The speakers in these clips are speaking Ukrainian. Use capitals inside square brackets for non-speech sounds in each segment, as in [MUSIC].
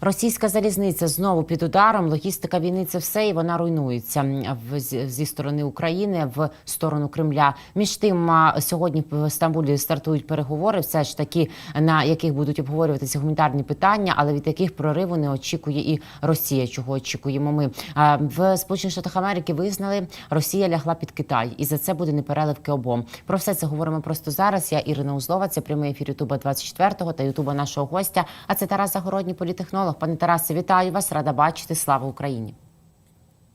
Російська залізниця знову під ударом. Логістика війни це все, і вона руйнується в- зі сторони України в сторону Кремля. Між тим, сьогодні в Стамбулі стартують переговори, все ж таки на яких будуть обговорюватися гуманітарні питання, але від яких прориву не очікує і Росія. Чого очікуємо ми в Сполучених Штатах Америки? Визнали, Росія лягла під Китай, і за це буде непереливки обом. Про все це говоримо просто зараз. Я Ірина Узлова. Це прямий ефір Ютуба 24 та Ютуба нашого гостя. А це Тарас Загородній, політехнолог. Пане Тарасе, вітаю вас! Рада бачити. Слава Україні!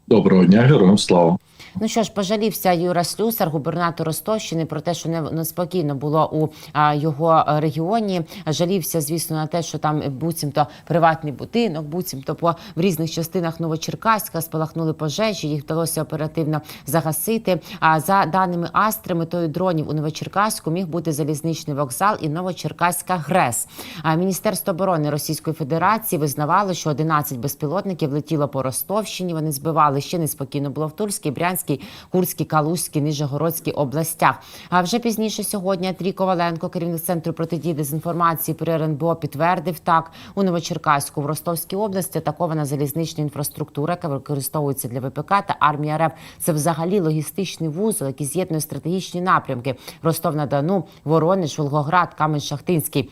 Доброго дня, героям слава. Ну що ж, пожалівся Юра Слюсар, губернатор Ростовщини, про те, що не- неспокійно було у його регіоні. Жалівся, звісно, на те, що там буцімто приватний будинок, буцімто по в різних частинах Новочеркаська спалахнули пожежі. Їх вдалося оперативно загасити. А за даними Астри, метою дронів у Новочеркаську міг бути залізничний вокзал і Новочеркаська ГРЕС. А Міністерство оборони Російської Федерації визнавало, що 11 безпілотників летіло по Ростовщині. Вони збивали ще неспокійно було в Тульській, Брянській, Курській, Калузькій, Нижегородській областях. А вже пізніше сьогодні Андрій Коваленко, керівник центру протидії дезінформації при РНБО, підтвердив так у Новочеркаську в Ростовській області атакована залізнична інфраструктура, яка використовується для ВПК та армії РФ. Це взагалі логістичний вузол, який з'єднує стратегічні напрямки: Ростов на Дону, Воронеж, Волгоград, Камень-Шахтинський.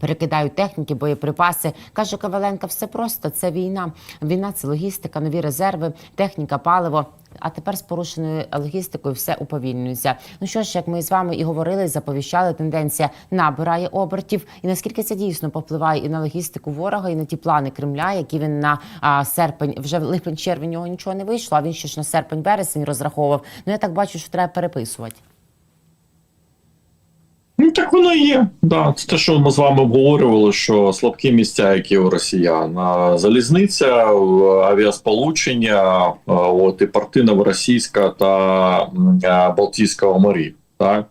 Перекидають техніки, боєприпаси. Каже Коваленко, все просто. Це війна. Війна це логістика, нові резерви, техніка, паливо. А тепер з порушеною логістикою все уповільнюється. Ну що ж, як ми з вами і говорили, заповіщали, тенденція набирає обертів. І наскільки це дійсно попливає і на логістику ворога, і на ті плани Кремля, які він на а, серпень, вже в липень, червень нього нічого не вийшло. А він ще ж на серпень, вересень розраховував. Ну я так бачу, що треба переписувати. Ну так воно і є. Да, це те, що ми з вами обговорювали, що слабкі місця, які у росіян, залізниця, авіасполучення, от і порти Новоросійська та Балтійського морів. Так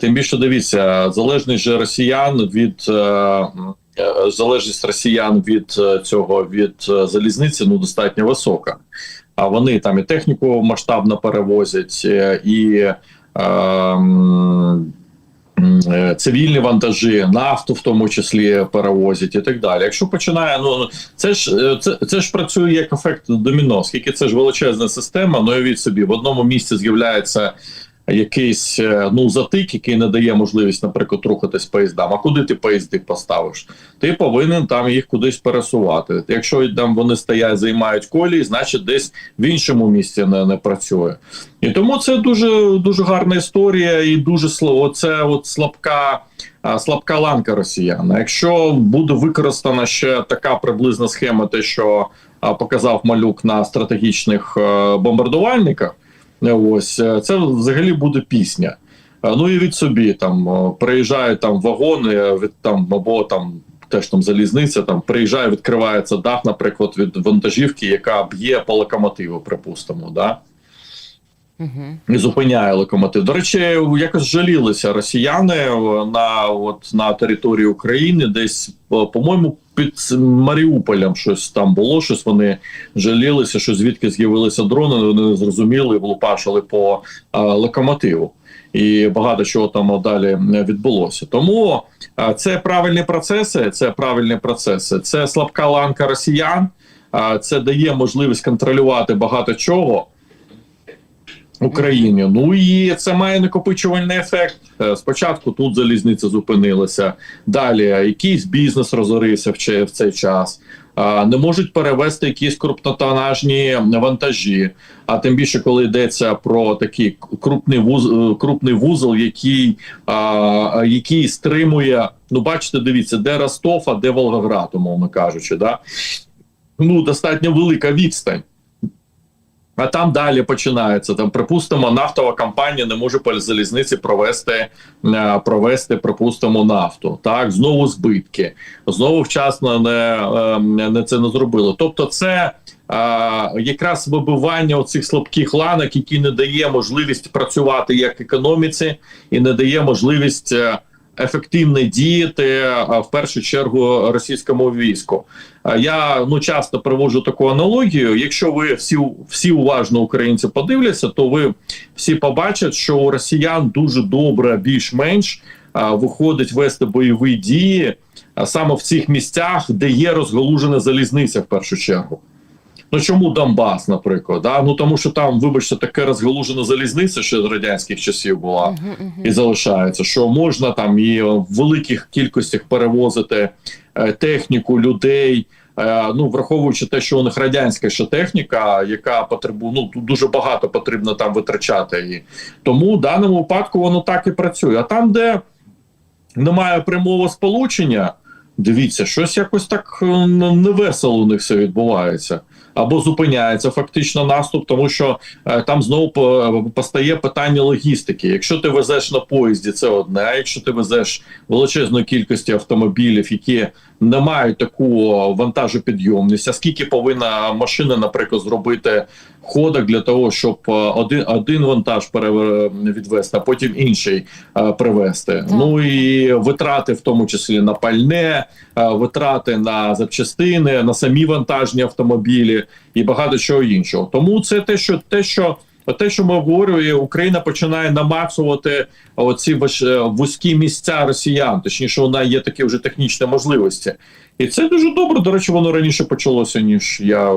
тим більше дивіться, залежність же росіян від е, е, залежність росіян від е, цього від е, залізниці ну достатньо висока. А вони там і техніку масштабно перевозять, е, і е, е, цивільні вантажі, нафту в тому числі перевозять і так далі. Якщо починає, ну це ж е, це, це ж працює як ефект доміно, оскільки це ж величезна система. Ну уявіть собі, в одному місці з'являється. Якийсь е, ну затик, який не дає можливість, наприклад, рухатись поїздам. А куди ти поїзди поставиш? Ти повинен там їх кудись пересувати. Якщо там вони стоять, займають колії, значить десь в іншому місці не, не працює. І тому це дуже дуже гарна історія, і дуже сло- Це от слабка. Слабка ланка росіян. Якщо буде використана ще така приблизна схема, те, що показав малюк на стратегічних е, бомбардувальниках, ось е, це взагалі буде пісня. Е, Ну і від собі там е, приїжджають там вагони від там або там. Теж там залізниця, там приїжджає, відкривається дах, наприклад, від вантажівки, яка б'є по локомотиву, припустимо. Да? І зупиняє локомотив. До речі, якось жалілися росіяни е, на от на території України, десь е, по-моєму під Маріуполем щось там було. Щось вони жалілися, що звідки з'явилися дрони. Вони не зрозуміли, влупашили по е, локомотиву. І багато чого там далі відбулося. Тому це правильні процеси. Це правильні процеси. Це слабка ланка росіян. Це дає можливість контролювати багато чого. Україні. Ну і це має накопичувальний ефект. Е, Спочатку тут залізниця зупинилася, далі якийсь бізнес розорився в в цей час. Не можуть перевести якісь крупнотонажні вантажі. А тим більше, коли йдеться про такий крупний вузол, крупний вузол, який, а, який стримує. Ну, бачите, дивіться, де Ростов, а де Волгоград, умовно кажучи, да? ну достатньо велика відстань. А там далі починається. Там, припустимо, нафтова компанія не може по залізниці провести, е, провести, припустимо, нафту. Так, знову збитки, знову вчасно не, е, не це не зробили. Тобто, це е, якраз вибивання оцих слабких ланок, які не дає можливість працювати як економіці, і не дає можливість. Е, Ефективно діяти в першу чергу російському війську. Я ну часто приводжу таку аналогію. Якщо ви всі всі уважно українці подивляться, то ви всі побачать, що у росіян дуже добре, більш-менш виходить вести бойові дії саме в цих місцях, де є розгалужена залізниця в першу чергу. Ну чому Донбас, наприклад? Да? Ну тому що там, вибачте, таке розгалужена залізниця, ще з радянських часів була і залишається, що можна там і в великих кількостях перевозити е, техніку, людей. Е, ну, враховуючи те, що у них радянська ще техніка, яка потребує, ну дуже багато потрібно там витрачати її. Тому в даному випадку воно так і працює. А там, де немає прямого сполучення, дивіться, щось якось так е, невесело у них все відбувається. Або зупиняється фактично наступ, тому що е, там знову по- постає питання логістики. Якщо ти везеш на поїзді, це одне. А якщо ти везеш величезну кількість автомобілів, які не мають таку вантажопідйомність, а скільки повинна машина, наприклад, зробити ходок для того, щоб е, один, один вантаж відвести, а потім інший привезти. Так. Ну і витрати, в тому числі на пальне, е, витрати на запчастини, на самі вантажні автомобілі і багато чого іншого. Тому це те, що те, що. Те, що ми обговорюємо, Україна починає намацувати оці е, вузькі місця росіян, точніше, вона є такі вже технічні можливості, і це дуже добре. До речі, воно раніше почалося ніж я е,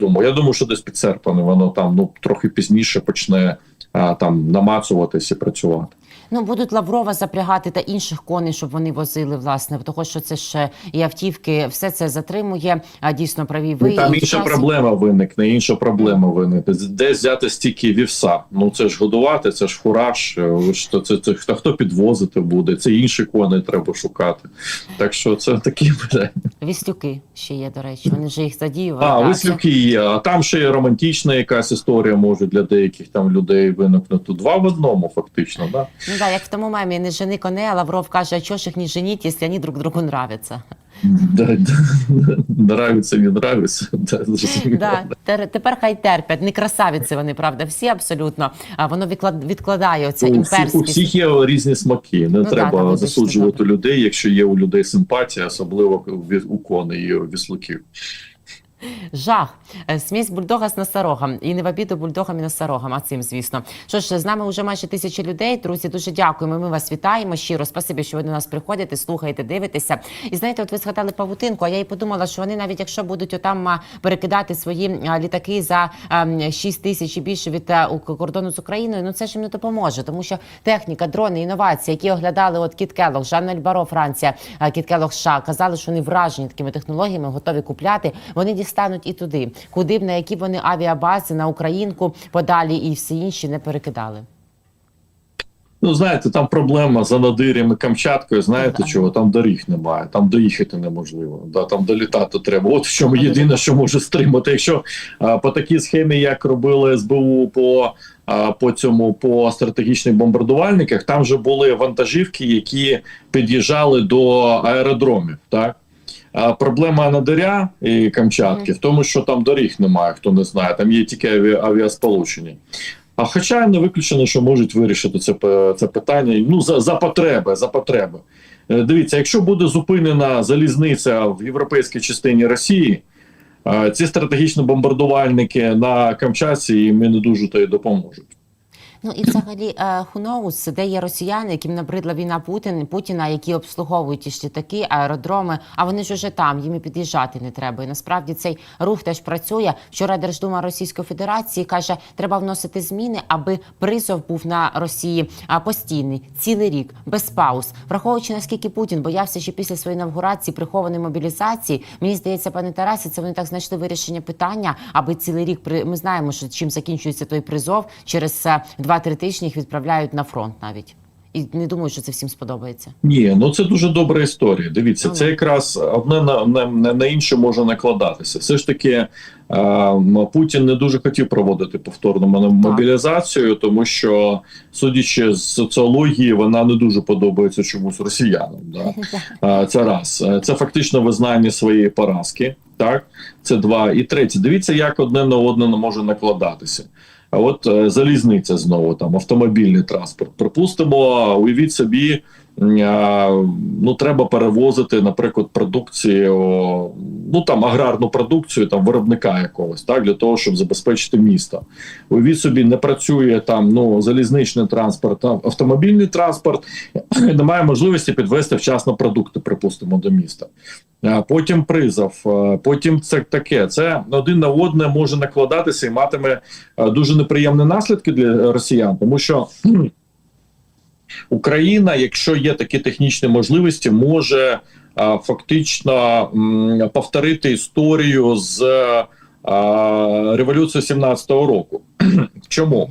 думав. Я думаю, що десь під серпами воно там ну трохи пізніше почне а, там намацуватися і працювати. Ну будуть Лаврова запрягати та інших коней, щоб вони возили власне, того що це ще і автівки, все це затримує. А дійсно праві ви Ну, там І інша часі- проблема виникне, інша проблема виникне. Де взяти стільки вівса? Ну це ж годувати, це ж фураж. е, ви це, це, хто, хто підвозити буде? Це інші коней треба шукати. Так що це такі [LAUGHS] питання. Віслюки ще є, до речі. Вони вже їх задіювали. А так. вислівки є. А там ще є романтична якась історія може для деяких там людей виникнути. Два в одному, фактично. Да? Ну так, як в тому мемі не жени коней, а Лавров каже, а чого ж їх не женіть, якщо вони друг другу нравятся. Да, [LAUGHS] Нравиться, не нравиться. [LAUGHS] Да, тер- тепер хай терпять. Не красавіці вони, правда, всі абсолютно. А воно відклад- відкладає оця всіх, у всіх є різні смаки. Не Ну треба засуджувати людей, якщо є у людей симпатія, особливо у коней і віслуків. Жах. Е, Смесь бульдога з носорогом. І не в обіду бульдогам і носорогам, а цим, звісно. Що ж, з нами вже майже тисяча людей. Друзі, дуже дякуємо. Ми вас вітаємо. Щиро спасибі, що ви до нас приходите, слухаєте, дивитеся. І знаєте, от ви згадали павутинку, а я й подумала, що вони навіть якщо будуть отам перекидати свої літаки за ем, 6 тисяч і більше від у- кордону з Україною, ну це ж їм не допоможе, тому що техніка, дрони, інновації, які оглядали от Кіт Келлог, Жанна Ельбаро, Франція, а, Кіт Келлог США, казали, що вони вражені такими технологіями, готові купляти. Вони дістануть і туди, куди б на які б вони авіабази на Українку подалі і всі інші не перекидали. Ну, знаєте, там проблема за надирями Камчаткою. Знаєте Ну, да. чого? Там доріг немає, там доїхати неможливо. Да, там долітати треба. От в чому Ну, єдине, що може стримати. Якщо а, по такій схемі, як робили СБУ по, а, по цьому по стратегічних бомбардувальниках, там вже були вантажівки, які під'їжджали до аеродромів. Так. А проблема Анадиря і Камчатки в тому, що там доріг немає, хто не знає, там є тільки авіасполучення. А хоча не виключено, що можуть вирішити це, це питання ну, за, за потреби. За потреби. Е, Дивіться, якщо буде зупинена залізниця в європейській частині Росії, е, ці стратегічні бомбардувальники на Камчатці їм не дуже то й допоможуть. Ну і взагалі е, who де є росіяни, яким набридла війна Путін, Путіна, які обслуговують ті ж аеродроми. А вони ж уже там, їм і під'їжджати не треба. І насправді цей рух теж працює. Вчора Держдума Російської Федерації каже, треба вносити зміни, аби призов був на Росії постійний цілий рік, без пауз. Враховуючи наскільки Путін боявся, що після своєї інавгурації прихованої мобілізації, мені здається, пане Тарасе, це вони так знайшли вирішення питання, аби цілий рік при ми знаємо, що чим закінчується той призов через е, 2-3 тижні їх відправляють на фронт навіть. І не думаю, що це всім сподобається. Ні, ну це дуже добра історія. Дивіться, Ну, це якраз одне на, на, на, інше може накладатися. Все ж таки, е, Путін не дуже хотів проводити повторну мо- мобілізацію, тому що, судячи з соціології, вона не дуже подобається чомусь росіянам. Да? [LAUGHS] Е, Це раз. Е, Це фактично визнання своєї поразки. Так, це два. І третє. Дивіться, як одне на одне не може накладатися. А от е, залізниця знову там автомобільний транспорт. Припустимо, уявіть собі, ну треба перевозити, наприклад, продукцію, ну там аграрну продукцію там виробника якогось, так для того, щоб забезпечити місто. Уявіть собі, не працює там ну залізничний транспорт, автомобільний транспорт, [CLEARS THROAT] немає можливості підвести вчасно продукти, припустимо, до міста. Потім призов, е, потім це таке. Це один на одне може накладатися і матиме е, дуже неприємні наслідки для росіян, тому що [CLEARS THROAT] Україна, якщо є такі технічні можливості, може е, фактично м, повторити історію з е, революцією 17-го року. [CLEARS THROAT] Чому?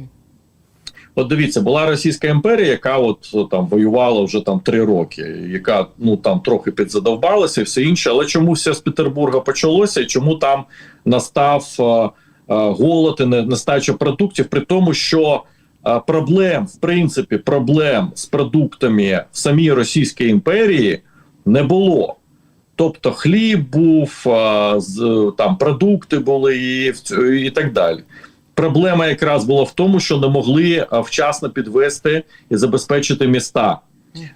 От дивіться, була Російська імперія, яка от там воювала вже там три роки, яка ну там трохи підзадовбалася і все інше. Але чому все з Петербурга почалося, і чому там настав е, е, голод і не- нестача продуктів, при тому, що е, проблем, в принципі, проблем з продуктами в самій Російській імперії не було. Тобто хліб був, там продукти були і, і так далі. Проблема якраз була в тому, що не могли вчасно підвести і забезпечити міста,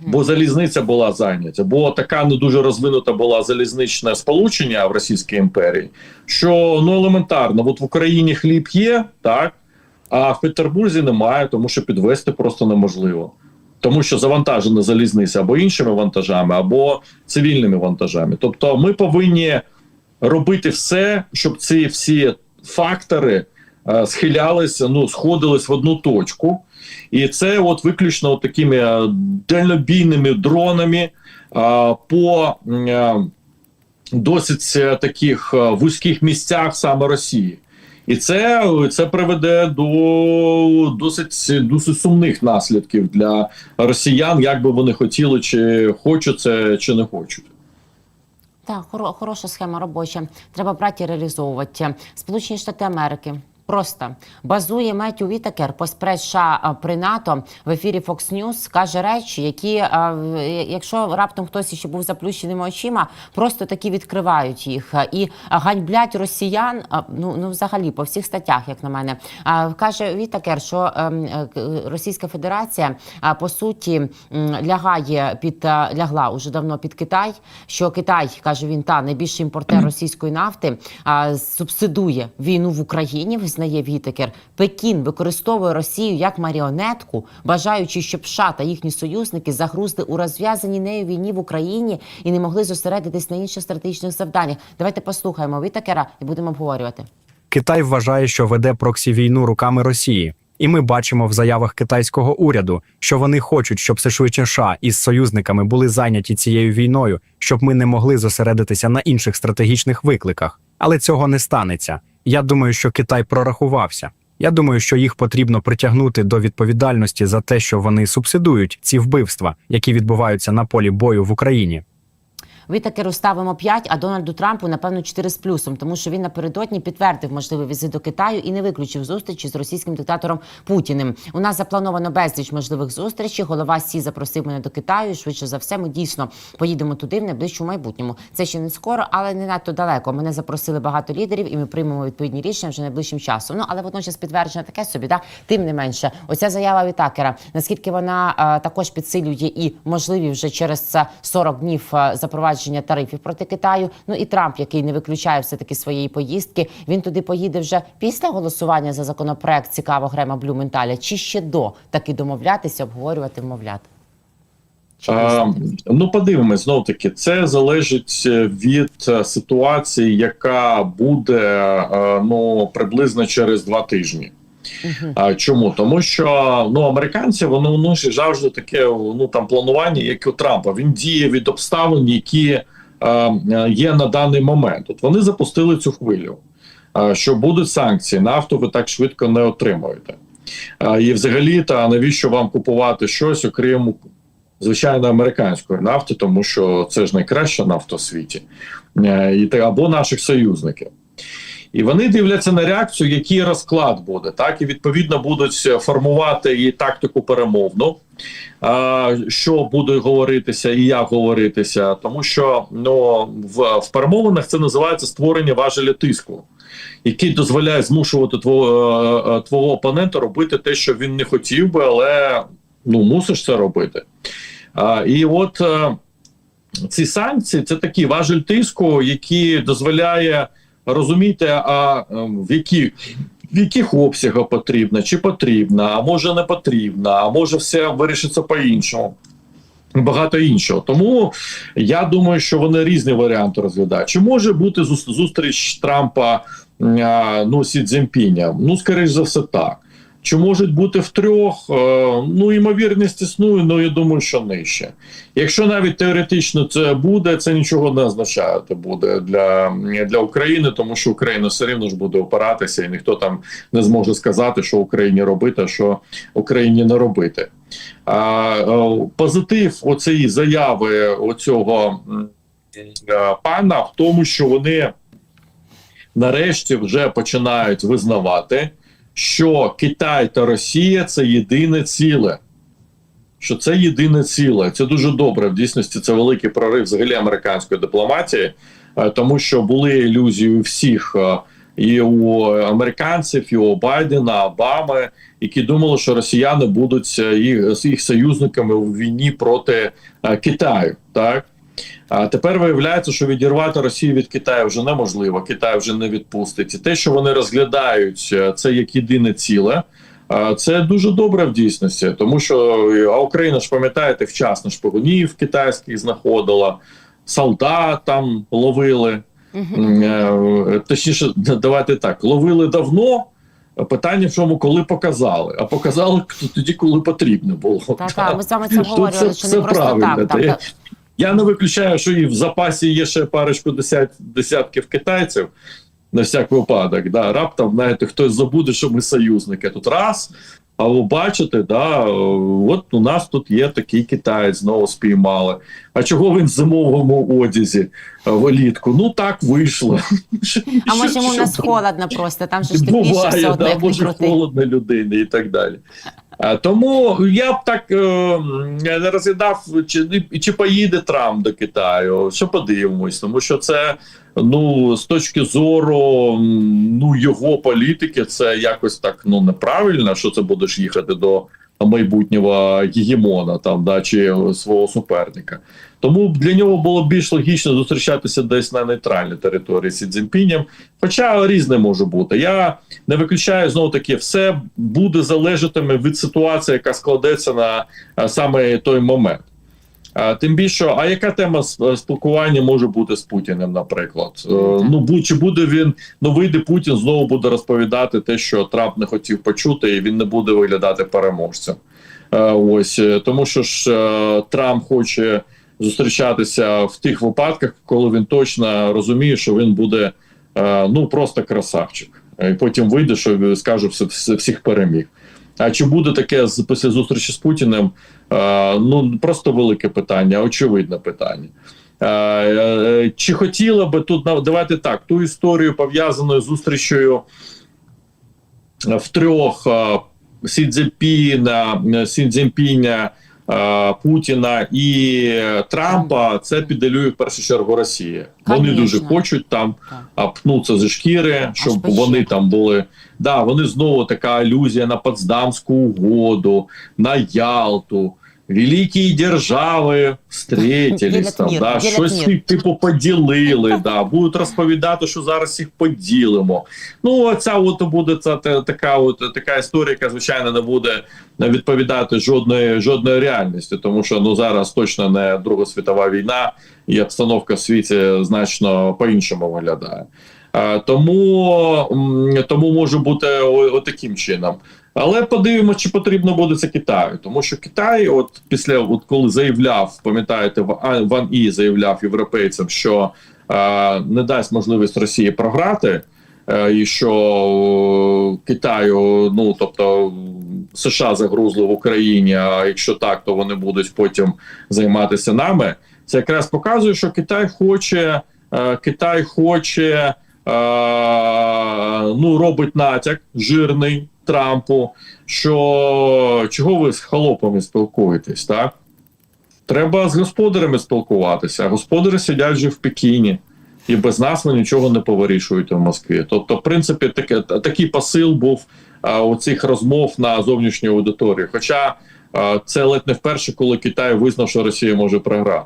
бо залізниця була зайнята, бо така не дуже розвинута була залізничне сполучення в Російській імперії, що ну елементарно, от в Україні хліб є, так а в Петербурзі немає, тому що підвести просто неможливо. Тому що завантажена залізниця або іншими вантажами, або цивільними вантажами. Тобто, ми повинні робити все, щоб ці всі фактори е, схилялися, ну сходились в одну точку, і це от виключно от такими е, дальнобійними дронами е, по е, досить е, таких е, вузьких місцях саме Росії. І це, це приведе до досить досить сумних наслідків для росіян, як би вони хотіли, чи хочуть це, чи не хочуть. Так, хоро- хороша схема робоча. Треба брати реалізовувати. Сполучені Штати Америки. Просто базує Меттю Вітакер, поспред США а, при НАТО в ефірі Fox News, каже речі, які, якщо раптом хтось ще був заплющеними очима, просто такі відкривають їх і ганьблять росіян. Ну ну взагалі по всіх статтях, як на мене, каже Вітакер, що ем, е, Російська Федерація по суті лягає під лягла уже давно під Китай. Що Китай каже він та найбільший імпортер [CLEARS THROAT] російської нафти субсидує війну в Україні. Визнає Вітекер. Пекін використовує Росію як маріонетку, бажаючи, щоб США та їхні союзники загрузли у розв'язаній нею війні в Україні і не могли зосередитись на інших стратегічних завданнях. Давайте послухаємо Вітекера і будемо обговорювати. Китай вважає, що веде проксі війну руками Росії, і ми бачимо в заявах китайського уряду, що вони хочуть, щоб все швидше США із союзниками були зайняті цією війною, щоб ми не могли зосередитися на інших стратегічних викликах. Але цього не станеться. Я думаю, що Китай прорахувався. Я думаю, що їх потрібно притягнути до відповідальності за те, що вони субсидують ці вбивства, які відбуваються на полі бою в Україні. Вітакеру ставимо 5, а Дональду Трампу напевно 4 з плюсом, тому що він напередодні підтвердив можливий візит до Китаю і не виключив зустрічі з російським диктатором Путіним. У нас заплановано безліч можливих зустрічей. Голова Сі запросив мене до Китаю. Швидше за все, ми дійсно поїдемо туди в найближчому майбутньому. Це ще не скоро, але не надто далеко. Мене запросили багато лідерів, і ми приймемо відповідні рішення вже найближчим часом. Ну але водночас підтвердження таке собі, да тим не менше, оця заява Вітакера, наскільки вона е, також підсилює і можливі вже через це 40 днів е, запровадження тарифів проти Китаю. Ну і Трамп, який не виключає все таки своєї поїздки, він туди поїде вже після голосування за законопроект цікаво Грема Блюменталя, чи ще до таки домовлятися, обговорювати, вмовляти. А, ну, подивимось, знов таки, це залежить е, від е, ситуації, яка буде е, ну приблизно через два тижні. А чому? Тому що ну американці вони ну, завжди таке ну там планування, як у Трампа. Він діє від обставин, які е, є на даний момент. От вони запустили цю хвилю, е, що будуть санкції, нафту ви так швидко не отримуєте. Е, і взагалі, та навіщо вам купувати щось, окрім звичайно американської нафти, тому що це ж найкраща нафта в світі, Е, і або наших союзників. І вони дивляться на реакцію, який розклад буде, так? І відповідно будуть формувати і тактику перемовну, що буде говоритися і як говоритися, тому що ну в, в перемовинах це називається створення важеля тиску, який дозволяє змушувати твого, е, е, твого опонента робити те, що він не хотів би, але ну мусиш це робити. І от е, ці санкції це такий важель тиску, який дозволяє розуміти, а в які. В яких обсягах потрібно, чи потрібно, а може не потрібно, а може все вирішиться по-іншому. Багато іншого. Тому я думаю, що вони різні варіанти розглядають. Чи може бути зустріч Трампа ну, Сі Цзіньпіня? Ну, скоріш за все, так. Чи можуть бути втрьох? Е, Ну, ймовірність існує, але я думаю, що нижче. Якщо навіть теоретично це буде, це нічого не означає це буде для, для України, тому що Україна все рівно ж буде опиратися, і ніхто там не зможе сказати, що Україні робити, а що Україні не робити. А, е, позитив оцієї заяви оцього е, пана в тому, що вони нарешті вже починають визнавати, що Китай та Росія це єдине ціле. Що це єдине ціле, це дуже добре. В дійсності це великий прорив взагалі американської дипломатії, е, тому що були ілюзії у всіх е, і у американців, і у Байдена, Обами, які думали, що росіяни будуть е, їх, їх союзниками у війні проти Китаю. Так а тепер виявляється, що відірвати Росію від Китаю вже неможливо. Китай вже не відпустить. І те, що вони розглядають е, це як єдине ціле. е, Це дуже добре в дійсності, тому що а Україна ж пам'ятаєте, вчасно шпигунів китайських знаходила, солдат там ловили. Е, Точніше, [LAUGHS] давайте так, ловили давно. Питання в чому, коли показали, а показали тоді, коли потрібно було. Та та ми вами це говорили, що не просто правильно. так. Та так, я- не виключаю, що і в запасі є ще парочку десят, десятків китайців на всяк випадок. Да. Раптом, знаєте, хтось забуде, що ми союзники. Тут раз. А ви бачите, да, от у нас тут є такий китаєць, знову спіймали. А чого він в зимовому одязі е, влітку? Ну так вийшло. А може йому нас холодно просто, там же ж тепліше все одно, як не може крути. холодно людини і так далі. А, тому я б так е, не розглядав, чи, чи поїде Трамп до Китаю, що подивимось, тому що це ну з точки зору ну його політики, це якось так ну неправильно, що це будеш їхати до майбутнього гегемона там да чи свого суперника. Тому для нього було більш логічно зустрічатися десь на нейтральній території з Цзіньпінням, Хоча різне може бути. Я не виключаю знову таки, все буде залежатиме від ситуації, яка складеться на саме той момент. Тим більше, а яка тема спілкування може бути з Путіним, наприклад? Е, ну чи буде він ну вийде Путін, знову буде розповідати те, що Трамп не хотів почути, і він не буде виглядати переможцем. Е, ось е, тому, що ж е, Трамп хоче зустрічатися в тих випадках, коли він точно розуміє, що він буде е, ну просто красавчик. Е, І потім вийде, що скаже всіх переміг. А чи буде таке після зустрічі з Путіним? Е, ну просто велике питання, очевидне питання. Е, е, чи хотіла би тут давайте так, ту історію пов'язану з зустрічею в трьох Сідзепіна Сі Е, Путіна і Трампа, це піделює в першу чергу Росія. Вони дуже хочуть там пнуться зі шкіри, щоб вони там були. Да, вони знову така алюзія на Потсдамську угоду, на Ялту. Великі держави встретились там, да, щось мір. типу поділили. Да, будуть розповідати, що зараз їх поділимо. Ну, оця от буде ця та- така, от така історія, яка звичайно не буде відповідати жодної жодної реальності, тому що ну зараз точно не Друга світова війна, і обстановка в світі значно по-іншому виглядає. Е, Тому, тому може бути отаким чином. Але подивимося, чи потрібно буде це Китаю, тому що Китай, от після от коли заявляв, пам'ятаєте, Ван І заявляв європейцям, що е, не дасть можливість Росії програти, е, і що е, Китаю, ну тобто США загрузли в Україні. А якщо так, то вони будуть потім займатися нами. Це якраз показує, що Китай хоче, е, Китай хоче, ну робить натяк жирний Трампу. Що чого ви з холопами спілкуєтесь, так? Треба з господарями спілкуватися. А господарі сидять вже в Пекіні, і без нас ви нічого не повирішуєте в Москві. Тобто, в принципі, таке, такий посил був а, у цих розмов на зовнішню аудиторію. Хоча е, це ледь не вперше, коли Китай визнав, що Росія може програти.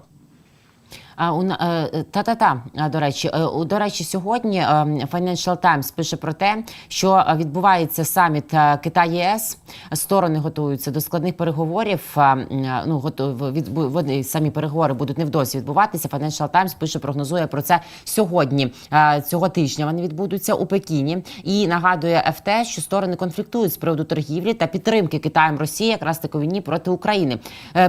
А у на- е, та-та-та, до речі, Е, до речі, сьогодні е, Financial Times пише про те, що е, відбувається саміт Китай ЄС. Сторони готуються до складних переговорів. Ну готові самі переговори будуть невдовзі відбуватися. Financial Times пише, прогнозує про це сьогодні. Цього тижня вони відбудуться у Пекіні і нагадує ФТ, що сторони конфліктують з приводу торгівлі та підтримки Китаєм Росії якраз таки війні проти України.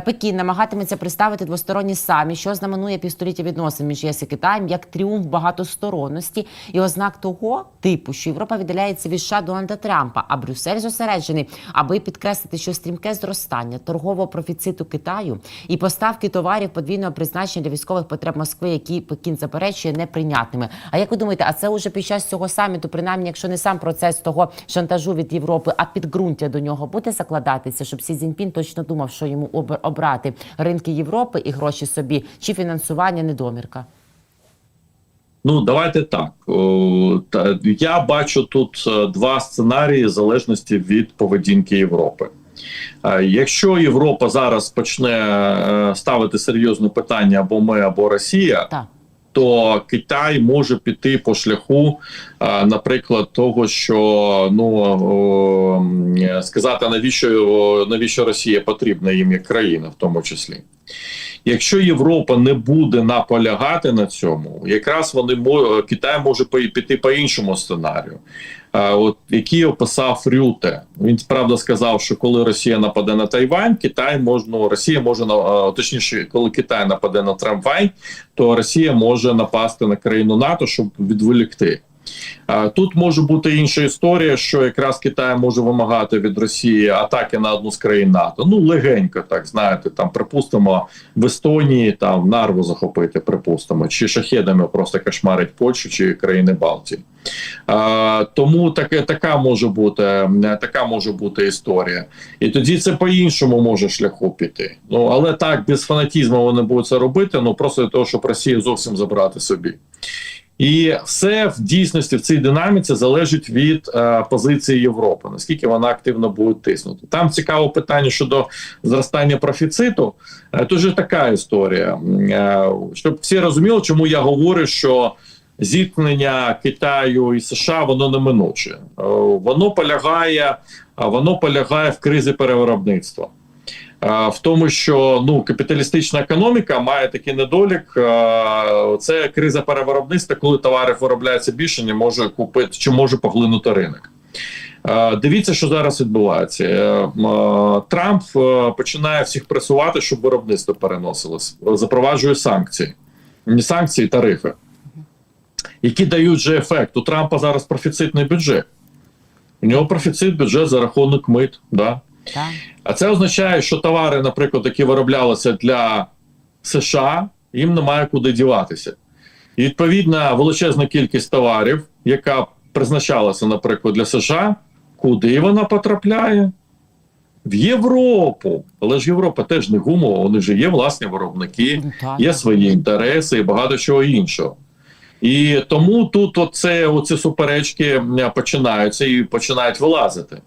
Пекін намагатиметься представити двосторонній саміт, що знаменує півстоліття відносин між ЄС і Китаєм як тріумф багатосторонності і ознак того типу, що Європа віддаляється від США Дональда Трампа, а Брюссель зосереджений, аби підкреслити, що стрімке зростання торгового профіциту Китаю і поставки товарів подвійного призначення для військових потреб Москви, які Пекін заперечує неприйнятними. А як ви думаєте, а це уже під час цього саміту, принаймні, якщо не сам процес того шантажу від Європи, а підґрунтя до нього буде закладатися, щоб Сі Цзіньпін точно думав, що йому обр- обрати ринки Європи і гроші собі, чи фінансування недомірка? Ну, давайте так. Я бачу тут е, два сценарії в залежності від поведінки Європи. Е, Якщо Європа зараз почне е, ставити серйозне питання або ми, або Росія, Так. то Китай може піти по шляху, наприклад, того, що ну сказати, навіщо навіщо Росія потрібна їм як країна, в тому числі. Якщо Європа не буде наполягати на цьому, якраз вони мо- Китай може піти по іншому сценарію. Е, От який описав Рюте, він правда сказав, що коли Росія нападе на Тайвань, Китай може, ну, Росія може на- е, точніше, коли Китай нападе на Трамвай, то Росія може напасти на країну НАТО, щоб відволікти. Тут може бути інша історія, що якраз Китай може вимагати від Росії атаки на одну з країн НАТО. Ну легенько, так знаєте, там припустимо в Естонії там нарву захопити, припустимо, чи шахедами просто кошмарить Польщу чи країни Балтії. А, тому таке така може бути така може бути історія, і тоді це по іншому може шляху піти. Ну але так без фанатізму вони будуть це робити. Ну просто для того, щоб Росію зовсім забрати собі. І все в дійсності в цій динаміці залежить від е, позиції Європи, наскільки вона активно буде тиснути. Там цікаве питання щодо зростання профіциту. Е, Тут така історія, е, щоб всі розуміли, чому я говорю, що зіткнення Китаю і США воно неминуче. Е, Воно полягає, а воно полягає в кризі перевиробництва. В тому, що ну капіталістична економіка має такий недолік. Це криза перевиробництва, коли товарів виробляється більше, не може купити чи може поглинути ринок. Дивіться, що зараз відбувається. Е, Трамп е, починає всіх пресувати, щоб виробництво переносилось. Запроваджує санкції, не санкції, тарифи, які дають же ефект. У Трампа зараз профіцитний бюджет. У нього профіцит бюджет за рахунок мит. Да? Так. А це означає, що товари, наприклад, які вироблялися для США, їм немає куди діватися. І відповідна величезна кількість товарів, яка призначалася, наприклад, для США, куди вона потрапляє? В Європу. Але ж Європа теж не гумова, вони ж є власні виробники, Ну, є свої інтереси і багато чого іншого. І тому тут оце, оці суперечки починаються і починають вилазити.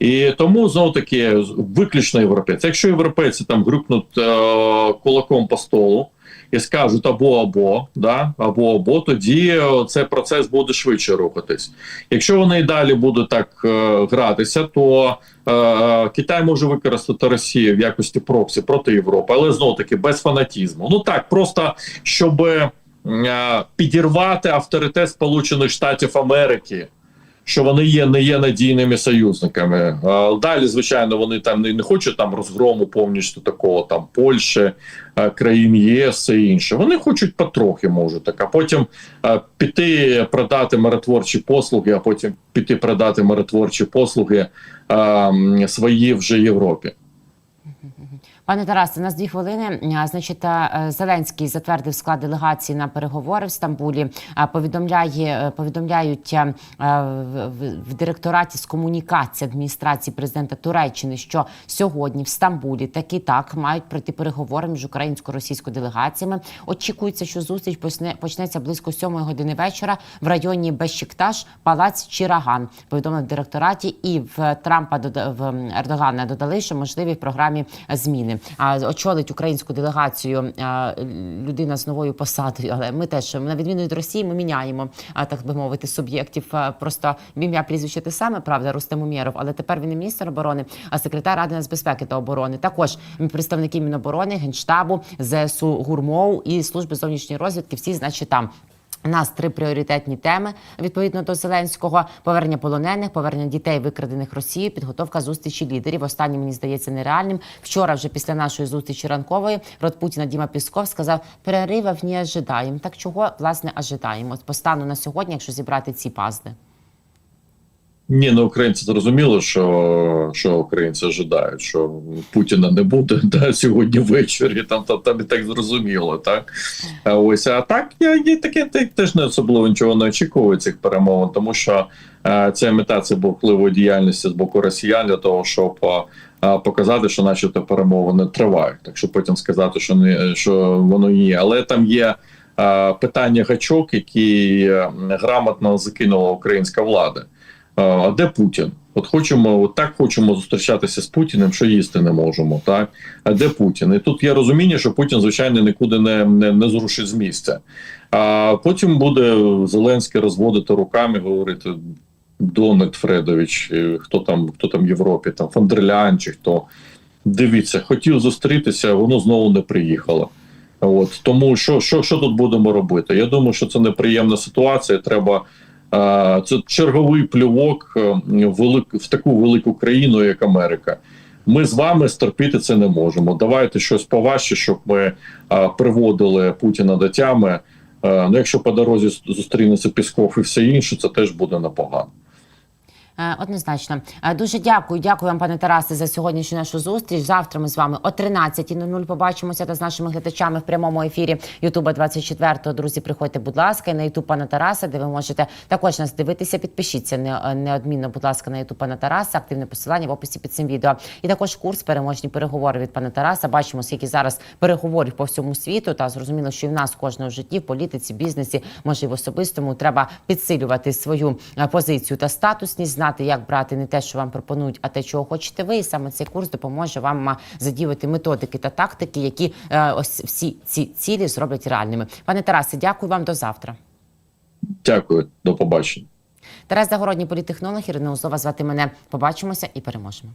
І тому знову таки виключно європейці. Якщо європейці там грюкнуть е, кулаком по столу і скажуть або або, да, або або, тоді е, цей процес буде швидше рухатись. Якщо вони і далі будуть так е, гратися, то е, Китай може використати Росію в якості проксі проти Європи, але знову таки без фанатізму. Ну так, просто щоб е, підірвати авторитет Сполучених Штатів Америки що вони є не є надійними союзниками. Далі, звичайно, вони там не, не хочуть там розгрому повністю такого там Польщі, країн ЄС і інше. Вони хочуть потрохи, може так, а потім піти продати миротворчі послуги, а потім піти продати миротворчі послуги а, свої вже Європі. Пане Тарасе, у нас дві хвилини. Значить, е, Зеленський затвердив склад делегації на переговори в Стамбулі. Повідомляє е, повідомляють е, в, директораті з комунікації адміністрації президента Туреччини, що сьогодні в Стамбулі таки так мають пройти переговори між українсько-російською делегаціями. Очікується, що зустріч почне почнеться близько сьомої години вечора в районі Бещикташ, палац Чіраган. Повідомили в директораті і в Трампа в Ердогана додали, що можливі в програмі зміни. Очолить українську делегацію людина з новою посадою. Але ми теж на відміну від Росії, ми міняємо так би мовити суб'єктів. Просто ім'я прізвище те саме, правда, Рустем Умєров, але тепер він не міністр оборони, а секретар ради нацбезпеки та оборони. Також представники Міноборони, генштабу, ЗСУ ГУРМОУ і служби зовнішньої розвідки. Всі, значить, там. У нас три пріоритетні теми відповідно до Зеленського: повернення полонених, повернення дітей, викрадених Росією, підготовка зустрічі лідерів. Останнє мені здається нереальним. Вчора, вже після нашої зустрічі ранкової, рот Путіна Діма Пісков сказав: переривів не ожидаємо. Так чого власне ожидаємо? От по на сьогодні, якщо зібрати ці пазди. Ні, ну українці зрозуміло, що, що українці ожидають, що Путіна не буде [LAUGHS] да, сьогодні ввечері. Там, там, там і так зрозуміло, так а ось а так я, я таке те- теж не особливо нічого не очікую цих перемовин, тому що е, ця імітація бурхливої діяльності з боку росіян для того, щоб е, показати, що начебто перемовини тривають, так що потім сказати, що не що воно ні, але там є. е, Питання гачок, які грамотно закинула українська влада. А де Путін? От хочемо, от так хочемо зустрічатися з Путіним, що їсти не можемо. Так а де Путін? І тут є розуміння, що Путін, звичайно, нікуди не, не, не зрушить з місця. А потім буде Зеленський розводити руками, говорити Дональд Фредович, е, хто там, хто там в Європі, там Фондерлян чи хто. Дивіться, хотів зустрітися, воно знову не приїхало. От тому, що, що, що тут будемо робити? Я думаю, що це неприємна ситуація. Треба це черговий плювок е, в таку велику країну, як Америка. Ми з вами стерпіти це не можемо. Давайте щось поважче, щоб ми а, приводили Путіна до тями. Е, ну, якщо по дорозі зустрінеться Пісков і все інше, це теж буде непогано. Е, Однозначно, Е, дуже дякую. Дякую вам, пане Тарасе, за сьогоднішню нашу зустріч. Завтра ми з вами о 13.00 побачимося та з нашими глядачами в прямому ефірі Ютуба 24 Друзі, приходьте, будь ласка, і на Ютуб пана Тараса, де ви можете також нас дивитися. Підпишіться не- неодмінно, будь ласка, на Ютуб пана Тараса. Активне посилання в описі під цим відео. І також курс переможні переговори від пана Тараса. Бачимо, скільки зараз переговорів по всьому світу. Та зрозуміло, що і в нас кожного в житті, в політиці, бізнесі, може і в особистому треба підсилювати свою е, позицію та статусність, знати, як брати не те, що вам пропонують, а те, чого хочете ви. І саме цей курс допоможе вам задіювати методики та тактики, які е, ось всі ці цілі зроблять реальними. Пане Тарасе, дякую вам до завтра. Дякую, до побачення. Тарас Загородній політехнолог Ірина Узова звати мене. Побачимося і переможемо.